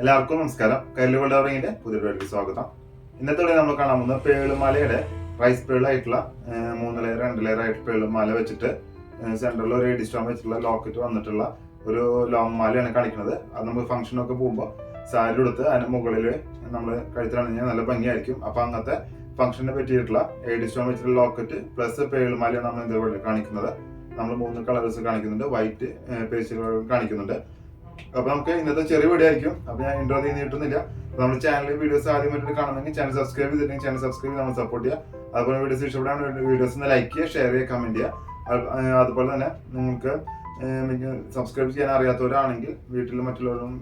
എല്ലാവർക്കും നമസ്കാരം. കല്ലുകൊണ്ട അവറിങ്ങിന്റെ പുതിയ വീഡിയോയിലേക്ക് സ്വാഗതം. ഇന്നത്തെ വഴി നമ്മൾ കാണാൻ പോകുന്നത് പേളുമാലയുടെ റൈസ് പേളായിട്ടുള്ള മൂന്ന് ലെയർ രണ്ട് ലെയർ ആയിട്ട് പേളുമാല വെച്ചിട്ട് സെന്ററിൽ ഒരു എഡി സ്റ്റോൺ വെച്ചിട്ടുള്ള ലോക്കറ്റ് വന്നിട്ടുള്ള ഒരു ലോങ് മാലയാണ് കാണിക്കുന്നത്. അത് നമുക്ക് ഫംഗ്ഷനൊക്കെ പോകുമ്പോൾ സാരി എടുത്ത് അതിന് മുകളിൽ നമ്മൾ കഴുത്തിലാണെങ്കിൽ നല്ല ഭംഗിയായിരിക്കും. അപ്പോൾ അങ്ങനത്തെ ഫംഗ്ഷനെ പറ്റിയിട്ടുള്ള എഡി സ്റ്റോൺ വെച്ചിട്ടുള്ള ലോക്കറ്റ് പ്ലസ് പേളുമാലയാണ് നമ്മൾ ഇതേപോലെ കാണിക്കുന്നത്. നമ്മൾ മൂന്ന് കളേഴ്സ് കാണിക്കുന്നുണ്ട്. വൈറ്റ് പേസ്റ്റുകൾ കാണിക്കുന്നുണ്ട്. അപ്പൊ നമുക്ക് ഇന്നത്തെ ചെറിയ വീഡിയോ ആയിരിക്കും. അപ്പൊ ഞാൻ ഇൻട്രോ നീട്ടുന്നില്ല. നമ്മുടെ ചാനലിൽ വീഡിയോസ് ആദ്യമായിട്ട് കാണണമെങ്കിൽ ചാനൽ സബ്സ്ക്രൈബ് ചെയ്തിട്ടുണ്ടെങ്കിൽ ചാനൽ സബ്സ്ക്രൈബ് ചെയ്ത് നമ്മൾ സപ്പോർട്ട് ചെയ്യുക. അതുപോലെ വീഡിയോസ് ഇഷ്ടപ്പെടാൻ വീഡിയോസ് ഒന്ന് ലൈക്ക് ചെയ്യുക ഷെയർ ചെയ്യുക കമന്റ് ചെയ്യുക. അതുപോലെ തന്നെ നിങ്ങൾക്ക് സബ്സ്ക്രൈബ് ചെയ്യാൻ അറിയാത്തവരാണെങ്കിൽ വീട്ടിൽ മറ്റുള്ളവരും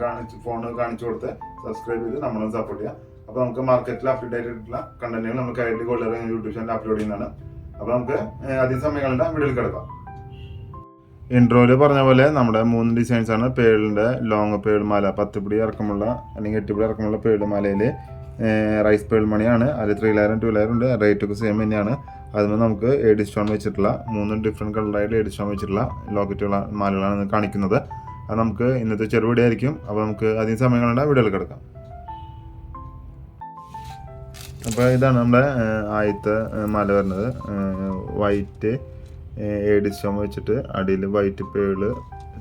കാണിച്ച് ഫോൺ കാണിച്ചു കൊടുത്ത് സബ്സ്ക്രൈബ് ചെയ്ത് നമ്മളും സപ്പോർട്ട് ചെയ്യുക. അപ്പൊ നമുക്ക് മാർക്കറ്റിൽ അപ്ഡേറ്റ് ആയിട്ടുള്ള കണ്ടന്റുകൾ നമുക്ക് ID Gold YouTube channel upload ചെയ്യുന്നതാണ്. അപ്പൊ നമുക്ക് അധികം സമയങ്ങളുണ്ട് വീഡിയോയിൽ കിടക്കാം. ഇൻട്രോയിൽ പറഞ്ഞ പോലെ നമ്മുടെ മൂന്ന് ഡിസൈൻസ് ആണ്. പേളിന്റെ ലോങ് പേൾ മാല പത്ത് പിടി ഇറക്കമുള്ള അല്ലെങ്കിൽ എട്ട് പിടി ഇറക്കമുള്ള പേൾ മാലയിൽ റൈസ് പേൾ മണിയാണ്. അതിൽ ത്രീ ലെയറും ടു ലെയറും ഉണ്ട്. റേറ്റ് ഒക്കെ സെയിം തന്നെയാണ്. അതിന് നമുക്ക് എഡി സ്റ്റോൺ വെച്ചിട്ടുള്ള മൂന്ന് ഡിഫറെന്റ് കളറായിട്ട് എഡി സ്റ്റോൺ വെച്ചിട്ടുള്ള ലോക്കറ്റുള്ള മാലകളാണ് കാണിക്കുന്നത്. അത് നമുക്ക് ഇന്നത്തെ ചെറുപടി ആയിരിക്കും. അപ്പോൾ നമുക്ക് അധികം സമയങ്ങളുണ്ട് വീഡിയോയിൽ കിടക്കാം. അപ്പോൾ ഇതാണ് നമ്മുടെ ആദ്യത്തെ മാല വരുന്നത്. വൈറ്റ് സ്റ്റോൺ വെച്ചിട്ട് അടിയിൽ വൈറ്റ് പേൾ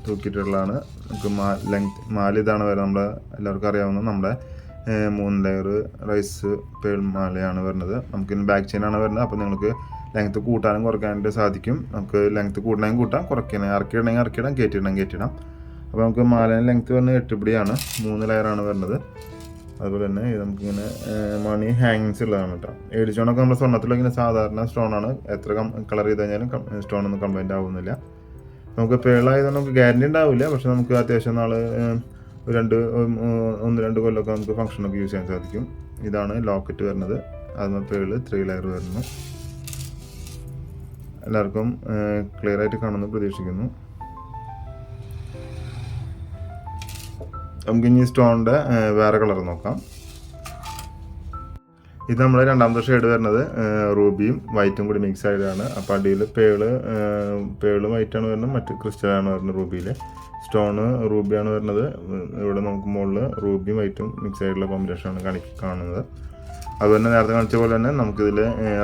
തൂക്കിയിട്ടുള്ളതാണ്. നമുക്ക് മാ ലെങ്ത് മാല ഇതാണ് വരുന്നത്. നമ്മുടെ എല്ലാവർക്കും അറിയാവുന്ന നമ്മുടെ മൂന്ന് ലെയർ റൈസ് പേൾ മാലയാണ് വരുന്നത്. നമുക്ക് ബാക്ക് ചെയിനാണ് വരുന്നത്. അപ്പോൾ നിങ്ങൾക്ക് ലെങ്ത് കൂട്ടാനും കുറയ്ക്കാനായിട്ട് സാധിക്കും. നമുക്ക് ലെങ്ത് കൂട്ടണമെങ്കിൽ കൂട്ടാം കുറയ്ക്കണേ ഇറക്കിയിടണമെങ്കിൽ ഇറക്കിയിടാം കയറ്റിയിടണമെങ്കിൽ കയറ്റിയിടാം അപ്പോൾ നമുക്ക് മാലേന്റെ ലെങ്ത് വരുന്നത് എട്ടുപിടിയാണ്. മൂന്ന് ലെയറാണ് വരുന്നത്. അതുപോലെ തന്നെ ഇത് നമുക്കിങ്ങനെ മണി ഹാങ്സ് ഉള്ളതാണ് കേട്ടോ ഏഴ് സ്റ്റോണൊക്കെ സ്വർണത്തിൽ ഇങ്ങനെ സാധാരണ സ്റ്റോണാണ്. എത്ര കളർ ചെയ്ത് കഴിഞ്ഞാലും സ്റ്റോൺ ഒന്നും കംപ്ലൈന്റ് ആവുന്നില്ല. നമുക്ക് പേളായതുകൊണ്ട് നമുക്ക് ഗ്യാരണ്ടി ഉണ്ടാവില്ല. പക്ഷെ നമുക്ക് അത്യാവശ്യം നാൾ രണ്ട് ഒന്ന് രണ്ട് കൊല്ലമൊക്കെ നമുക്ക് ഫംഗ്ഷനൊക്കെ യൂസ് ചെയ്യാൻ സാധിക്കും. ഇതാണ് ലോക്കറ്റ് വരുന്നത്. അതിന് പേൾ ത്രീ ലെയർ വരുന്നു. എല്ലാവർക്കും ക്ലിയർ ആയിട്ട് കാണുമെന്ന് പ്രതീക്ഷിക്കുന്നു. നമുക്ക് ഇനി സ്റ്റോണിന്റെ വേറെ കളർ നോക്കാം. ഇത് നമ്മുടെ രണ്ടാമത്തെ ഷെയ്ഡ് വരുന്നത് റൂബിയും വൈറ്റും കൂടി മിക്സ് ആയതാണ്. അപ്പോൾ അടിയിൽ പേൾ പേളും വൈറ്റാണ് വരുന്നത് മറ്റ് ക്രിസ്റ്റലാണ് വരുന്നത് റൂബിയിൽ സ്റ്റോണ് റൂബിയാണ് വരുന്നത്. ഇവിടെ നമുക്ക് മുകളിൽ റൂബിയും വൈറ്റും മിക്സ് ആയിട്ടുള്ള കോമ്പിനേഷനാണ് കാണി കാണുന്നത്. അതുപോലെ നേരത്തെ കാണിച്ച പോലെ തന്നെ നമുക്കിതിൽ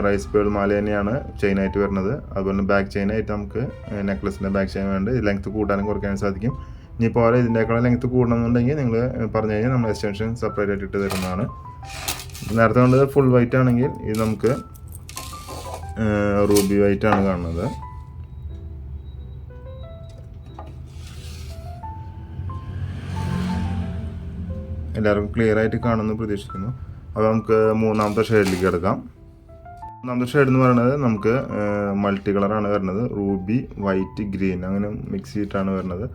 റൈസ് പേൾ മാല തന്നെയാണ് ചെയിനായിട്ട് വരുന്നത്. അതുപോലെ ബാക്ക് ചെയിനായിട്ട് നമുക്ക് നെക്ലസിന്റെ ബാക്ക് ചെയിൻ വേണ്ട. ലെങ്ത് കൂട്ടാനും കുറയ്ക്കാനും സാധിക്കും. ഇനിയിപ്പോൾ ഓരോ ഇതിന്റെക്കാളും ലെങ്ത് കൂടണമെന്നുണ്ടെങ്കിൽ നിങ്ങൾ പറഞ്ഞു കഴിഞ്ഞാൽ നമ്മൾ എക്സ്റ്റൻഷൻ സെപ്പറേറ്റ് ആയിട്ട് ഇട്ട് തരുന്നതാണ്. നേരത്തെ കണ്ടത് ഫുൾ വൈറ്റ് ആണെങ്കിൽ ഇത് നമുക്ക് റൂബി വൈറ്റ് ആണ് കാണുന്നത്. എല്ലാവർക്കും ക്ലിയർ ആയിട്ട് കാണുമെന്ന് പ്രതീക്ഷിക്കുന്നു. അപ്പോൾ നമുക്ക് മൂന്നാമത്തെ ഷെയ്ഡിലേക്ക് കിടക്കാം. മൂന്നാമത്തെ ഷെയ്ഡ് എന്ന് പറയുന്നത് നമുക്ക് മൾട്ടി കളറാണ് വരുന്നത്. റൂബി വൈറ്റ് ഗ്രീൻ അങ്ങനെ മിക്സ് ചെയ്തിട്ടാണ് വരുന്നത്.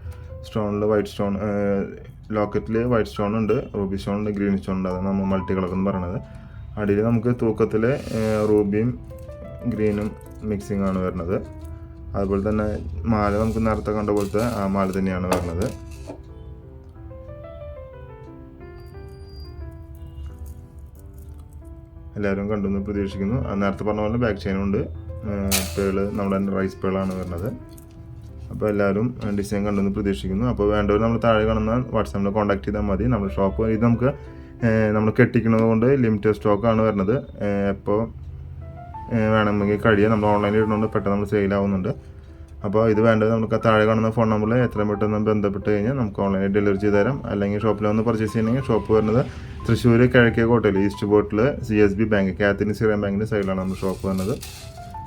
സ്റ്റോണിൽ വൈറ്റ് സ്റ്റോൺ ലോക്കറ്റിൽ വൈറ്റ് സ്റ്റോൺ ഉണ്ട് റൂബി സ്റ്റോൺ ഉണ്ട് ഗ്രീൻ സ്റ്റോൺ ഉണ്ട്. അതാണ് നമ്മൾ മൾട്ടി കളർ എന്ന് പറയുന്നത് അടിയിൽ നമുക്ക് തൂക്കത്തിൽ റൂബിയും ഗ്രീനും മിക്സിംഗ് ആണ് വരുന്നത്. അതുപോലെ തന്നെ മാല നമുക്ക് നേരത്തെ കണ്ട പോലത്തെ ആ മാല തന്നെയാണ് വരുന്നത്. എല്ലാവരും കണ്ടെന്ന് പ്രതീക്ഷിക്കുന്നു. നേരത്തെ പറഞ്ഞ പോലെ ബാക്ക് ചെയിനും ഉണ്ട്. പേൾ നമ്മുടെ റൈസ് പേളാണ് വരുന്നത്. അപ്പോൾ എല്ലാവരും ഡിസൈൻ കണ്ടെന്ന് പ്രതീക്ഷിക്കുന്നു. അപ്പോൾ വേണ്ടവർ നമ്മൾ താഴെ കാണുന്ന വാട്സാപ്പിൽ കോൺടാക്ട് ചെയ്താൽ മതി. നമ്മൾ ഷോപ്പ് ഇത് നമുക്ക് നമ്മൾ കെട്ടിക്കുന്നത് കൊണ്ട് ലിമിറ്റഡ് സ്റ്റോക്കാണ് വരുന്നത്. എപ്പോൾ വേണമെങ്കിൽ കഴിയുക നമ്മൾ ഓൺലൈനിൽ ഇടുന്നുണ്ട് പെട്ടെന്ന് നമ്മൾ സെയിലാവുന്നുണ്ട് അപ്പോൾ ഇത് വേണ്ടത് നമുക്ക് താഴെ കാണുന്ന ഫോൺ നമ്പറിൽ എത്രയും പെട്ടെന്ന് ബന്ധപ്പെട്ട് കഴിഞ്ഞാൽ നമുക്ക് ഓൺലൈനിൽ ഡെലിവറി ചെയ്ത് തരാം. അല്ലെങ്കിൽ ഷോപ്പിൽ വന്ന് പർച്ചേസ് ചെയ്യണമെങ്കിൽ ഷോപ്പ് വരുന്നത് തൃശ്ശൂർ കിഴക്കേ കോട്ടയിൽ ഈസ്റ്റ് ബോട്ടിൽ സി എസ് ബി ബാങ്ക് കാത്തിൻ സിറിയൻ ബാങ്കിന്റെ സൈഡിലാണ് നമ്മുടെ ഷോപ്പ് വരുന്നത്.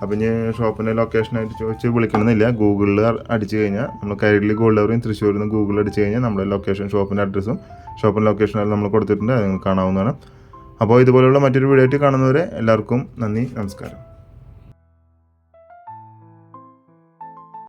അപ്പം ഞാൻ ഷോപ്പിന്റെ ലൊക്കേഷനായിട്ട് ചോദിച്ച് വിളിക്കണമെന്നില്ല. ഗൂഗിളിൽ അടിച്ചു കഴിഞ്ഞാൽ നമ്മൾ കൈരളി ഗോൾഡ് അവറിയും തൃശ്ശൂരിൽ നിന്ന് ഗൂഗിളിൽ അടിച്ചു കഴിഞ്ഞാൽ നമ്മുടെ ലൊക്കേഷൻ ഷോപ്പിന്റെ അഡ്രസ്സും ഷോപ്പിന്റെ ലൊക്കേഷനും നമ്മൾ കൊടുത്തിട്ടുണ്ട്. അത് നിങ്ങൾക്ക് കാണാവുന്നതാണ്. അപ്പോൾ ഇതുപോലെയുള്ള മറ്റൊരു വീഡിയോ ആയിട്ട് കാണുന്നവരെ എല്ലാവർക്കും നന്ദി നമസ്കാരം.